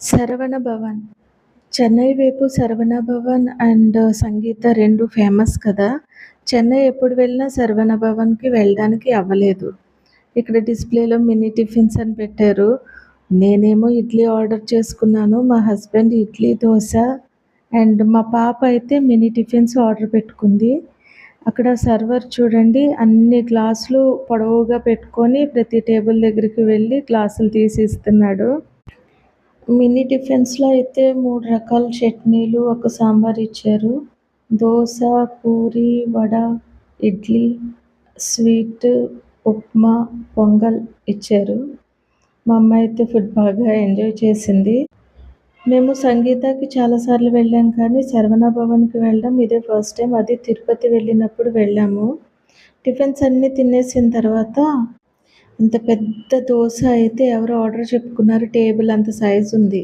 శరవణ భవన్ చెన్నై వైపు శరవణ భవన్ అండ్ సంగీత రెండు ఫేమస్ కదా. చెన్నై ఎప్పుడు వెళ్ళినా శరవణ భవన్కి వెళ్ళడానికి అవ్వలేదు. ఇక్కడ డిస్ప్లేలో మినీ టిఫిన్స్ అని పెట్టారు. నేనేమో ఇడ్లీ ఆర్డర్ చేసుకున్నాను మా హస్బెండ్ ఇడ్లీ దోశ అండ్ మా పాప అయితే మినీ టిఫిన్స్ ఆర్డర్ పెట్టుకుంది. అక్కడ సర్వర్ చూడండి అన్ని గ్లాసులు పొడవుగా పెట్టుకొని ప్రతి టేబుల్ దగ్గరికి వెళ్ళి గ్లాసులు తీసి ఇస్తున్నాడు. మినీ టిఫిన్స్లో అయితే మూడు రకాల చట్నీలు ఒక సాంబార్ ఇచ్చారు. దోశ పూరి వడ ఇడ్లీ స్వీట్ ఉప్మా పొంగల్ ఇచ్చారు. మా అమ్మాయి అయితే ఫుడ్ బాగా ఎంజాయ్ చేసింది. మేము సంగీతకి చాలాసార్లు వెళ్ళాం కానీ శరవణ భవన్కి వెళ్ళడం ఇదే ఫస్ట్ టైం. అది తిరుపతి వెళ్ళినప్పుడు వెళ్ళాము. టిఫిన్స్ అన్నీ తినేసిన తర్వాత ఇంత పెద్ద దోశ అయితే ఎవరో ఆర్డర్ చెప్పుకున్నారు? టేబుల్ అంత సైజు ఉంది.